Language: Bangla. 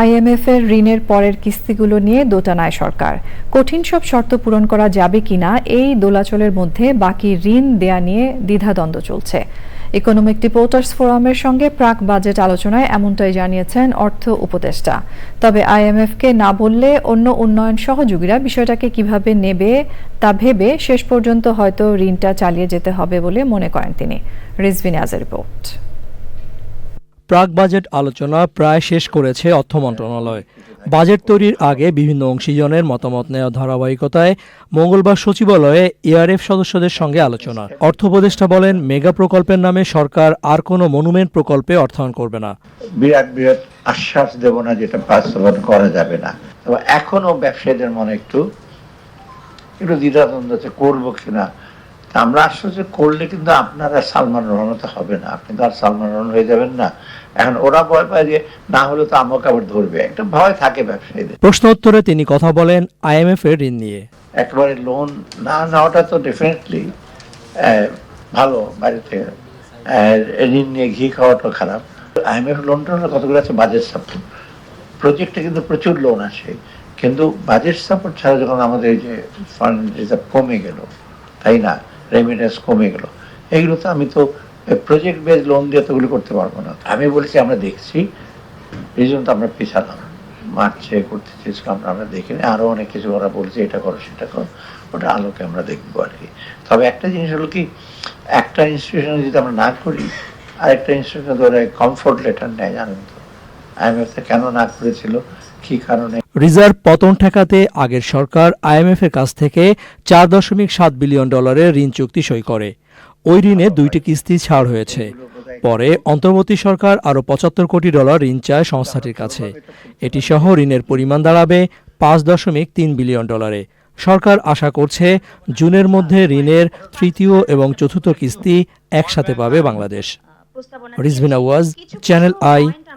আইএমএফ এর ঋণের পরের কিস্তিগুলো নিয়ে দোটানায় সরকার। কঠিন সব শর্ত পূরণ করা যাবে কিনা এই দোলাচলের মধ্যে বাকি ঋণ দেয়া নিয়ে দ্বিধাদ্বন্দ্ব চলছে। ইকোনমিক রিপোর্টার্স ফোরামের সঙ্গে প্রাক বাজেট আলোচনায় এমনটাই জানিয়েছেন অর্থ উপদেষ্টা। তবে আইএমএফকে না বললে অন্য উন্নয়ন সহযোগীরা বিষয়টাকে কীভাবে নেবে তা ভেবে শেষ পর্যন্ত হয়তো ঋণটা চালিয়ে যেতে হবে বলে মনে করেন তিনি। রিজভিন রিপোর্ট। প্রাক বাজেট আলোচনা প্রায় শেষ করেছে অর্থ মন্ত্রণালয়। বাজেট তৈরির আগে বিভিন্ন অংশীজনের মতামত নেওয়ার ধারাবাহিকতায় মঙ্গলবার সচিবালয়ে এআরএফ সদস্যদের সঙ্গে আলোচনা। অর্থ উপদেষ্টা বলেন, মেগা প্রকল্পের নামে সরকার আর কোনো মনুমেন্ট প্রকল্পে অর্থায়ন করবে না। বিরাট বিরাট আশ্বাস দেব না যেটা বাস্তবায়ন করা যাবে না। এখনও ব্যবসায়ীদের মনে একটু একটু দ্বিধাদ্বন্দ্ব আছে, করব কিনা আমরা আশ্বাস করলে কিন্তু আপনারা সালমান রহমান তো হবে না। আপনি তো আর সালমান রহমান হয়ে যাবেন না। এখন ওরা ভয় পায় যে না হলে তো আমাকে আবার ধরবে। একটা ভয় থাকে ব্যবসায়ীদের। প্রশ্ন উত্তরে তিনি কথা বলেন আইএমএফ এর ঋণ নিয়ে। একেবারে লোন না নেওয়াটা তো ডেফিনেটলি ভালো। বাড়িতে ঋণ নিয়ে ঘি খাওয়াটা খারাপ। আইএমএফ লোনটা হলো কতগুলো আছে? বাজেট সাপোর্ট প্রজেক্টে কিন্তু প্রচুর লোন আসে। কিন্তু বাজেট সাপোর্ট ছাড়া যখন আমাদের এই যে ফান্ড রিজার্ভ কমে গেল তাই না? রেমিটেন্স কমে গেল। এইগুলো তো আমি তো প্রজেক্ট বেস লোন দিয়ে তো করতে পারব না। আমি বলছি, আমরা দেখছি। এই জন্য তো আমরা পিছালাম মারছে করতে চেয়েছিলাম আমরা আমরা দেখিনি আরও অনেক কিছু ওরা বলছে, এটা করো, সেটা করো। ওটা আলোকে আমরা দেখব আর কি। তবে একটা জিনিস হলো কি, একটা ইনস্টিটিউশনে যদি আমরা না করি, আরেকটা ইনস্টিটিউশনে ধরে কমফোর্ট লেটার নেয়, জানেন তো? আইএমএফ কেন না করেছিল? কি কারণে রিজার্ভ পতন ঠেকাতে আগের সরকার আইএমএফ এর কাছ থেকে চার দশমিক সাত বিলিয়ন ডলারের ঋণ চুক্তি সই করে। ওই ঋণে দুইটি কিস্তি ছাড় হয়েছে। পরে অন্তর্বর্তী সরকার আরও পঁচাত্তর কোটি ডলার ঋণ চায় সংস্থাটির কাছে। এটি সহ ঋণের পরিমাণ দাঁড়াবে পাঁচ দশমিক তিন বিলিয়ন ডলারে। সরকার আশা করছে জুনের মধ্যে ঋণের তৃতীয় এবং চতুর্থ কিস্তি একসাথে পাবে বাংলাদেশ। রিজভিনা ওয়াজ চ্যানেল আই